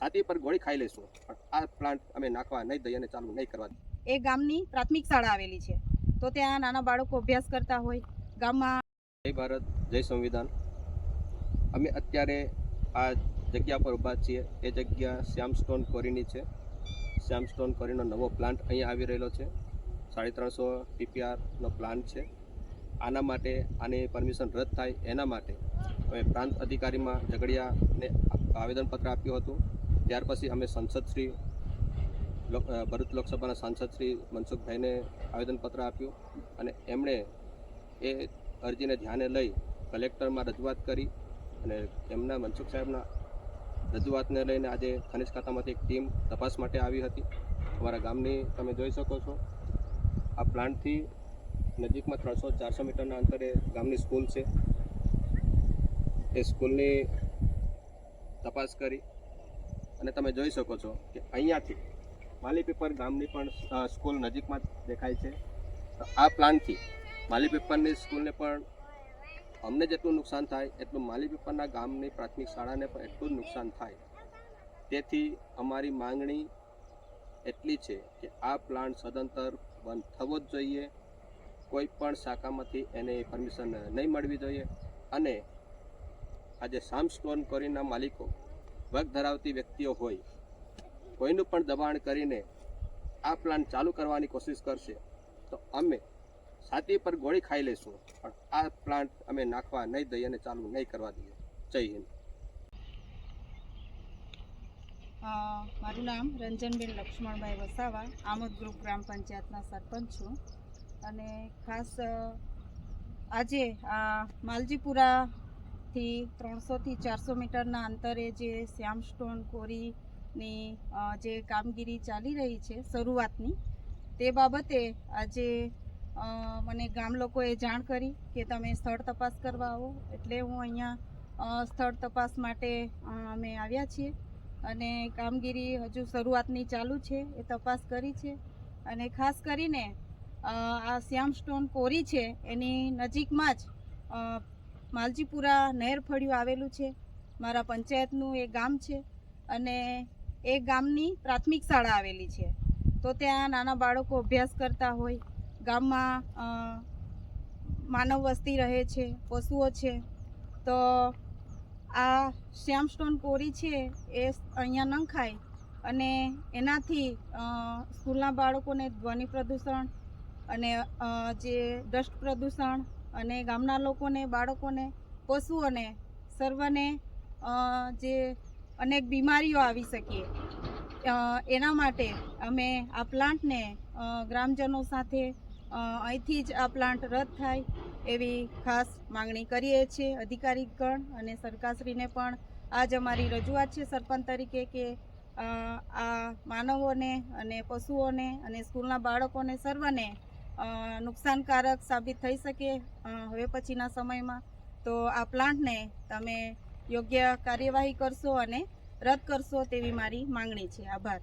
છાતી પર ગોળી ખાઈ લઈશું. પણ આ પ્લાન્ટ અમે નાખવા નહીં દઈએ અને ચાલુ નહીં કરવા એ ગામની પ્રાથમિક શાળા આવેલી છે. તો ત્યાં નાના બાળકો અભ્યાસ કરતા હોય. ગામમાં જય ભારત જય સંવિધાન. અમે અત્યારે આ જગ્યા પર ઊભા છીએ. એ જગ્યા શ્યામ સ્ટોન કોરીની છે. શ્યામ સ્ટોન કોરીનો નવો પ્લાન્ટ અહીંયા આવી રહેલો છે. સાડી ત્રણસો પીપીઆરનો પ્લાન્ટ છે. આના માટે આની પરમિશન રદ થાય એના માટે અમે પ્રાંત અધિકારીમાં ઝઘડિયાને આવેદનપત્ર આપ્યું હતું. ત્યાર પછી અમે સંસદશ્રી ભરૂચ લોકસભાના સાંસદ શ્રી મનસુખભાઈને આવેદનપત્ર આપ્યું અને એમણે એ અરજીને ધ્યાને લઈ કલેક્ટરમાં રજૂઆત કરી અને એમના મનસુખ સાહેબના રજૂઆતને લઈને આજે ખનિજ ખાતામાંથી એક ટીમ તપાસ માટે આવી હતી. અમારા ગામની તમે જોઈ શકો છો. આ પ્લાન્ટથી નજીકમાં ત્રણસો ચારસો મીટરના અંતરે ગામની સ્કૂલ છે. એ સ્કૂલની તપાસ કરી અને તમે જોઈ શકો છો કે અહીંયાથી માલીપીપર ગામની પણ સ્કૂલ નજીકમાં દેખાય છે. આ પ્લાનથી માલીપીપરની સ્કૂલને પણ અમને જેટલું નુકસાન થાય, એટલું માલીપીપરના ગામની પ્રાથમિક શાળાને પણ એટલું જ નુકસાન થાય. તેથી અમારી માંગણી એટલી છે કે આ પ્લાન્ટ સદંતર બંધ થવો જ જોઈએ. કોઈ પણ શાખામાંથી એને પરમિશન નહીં મળવી જોઈએ. અને આજે સામ સ્ટોન કોરીના માલિકો વગ ધરાવતી વ્યક્તિઓ હોય, કોઈનું પણ દબાણ કરીને આ પ્લાન્ટ ચાલુ કરવાની કોશિશ કરશે, તો અમે છાતી પર ગોળી ખાઈ લઈશું. પણ આ પ્લાન્ટ અમે નાખવા નહીં દઈએ અને ચાલુ નહીં કરવા દઈએ. જય હિન્દ. મારું નામ રંજનબેન લક્ષ્મણભાઈ વસાવા, આમોદ ગ્રુપ ગ્રામ પંચાયતના સરપંચ છું. અને ખાસ આજે આ માલજીપુરાથી ત્રણસોથી ચારસો મીટરના અંતરે જે શ્યામ સ્ટોન કોરીની જે કામગીરી ચાલી રહી છે શરૂઆતની, તે બાબતે આજે મને ગામ લોકોએ જાણ કરી કે તમે સ્થળ તપાસ કરવા આવો. એટલે હું અહીંયા સ્થળ તપાસ માટે અમે આવ્યા છીએ અને કામગીરી હજુ શરૂઆતની ચાલુ છે, એ તપાસ કરી છે. અને ખાસ કરીને આ શ્યામ સ્ટોન કોરી છે, એની નજીકમાં જ માલજીપુરા નહેર ફળિયું આવેલું છે. મારા પંચાયતનું એ ગામ છે અને એ ગામની પ્રાથમિક શાળા આવેલી છે. તો ત્યાં નાના બાળકો અભ્યાસ કરતા હોય. ગામમાં માનવ વસ્તી રહે છે, પશુઓ છે. તો આ શ્યામ સ્ટોન કોરી છે એ અહીંયા નંખાય અને એનાથી સ્કૂલના બાળકોને ધ્વનિ પ્રદૂષણ અને જે ડસ્ટ પ્રદૂષણ અને ગામના લોકોને, બાળકોને, પશુઓને, સર્વને જે અનેક બીમારીઓ આવી શકે એના માટે અમે આ પ્લાન્ટને ગ્રામજનો સાથે અહીંથી જ આ પ્લાન્ટ રદ થાય એવી ખાસ માંગણી કરીએ છીએ અધિકારીગણ અને સરકારશ્રીને પણ. આજ અમારી રજૂઆત છે સરપંચ તરીકે કે આ માનવોને અને પશુઓને અને સ્કૂલના બાળકોને સર્વને નુકસાનકારક સાબિત થઈ શકે હવે પછીના સમયમાં. તો આ પ્લાન્ટને તમે યોગ્ય કાર્યવાહી કરશો અને રદ કરશો તેવી મારી માંગણી છે. આભાર.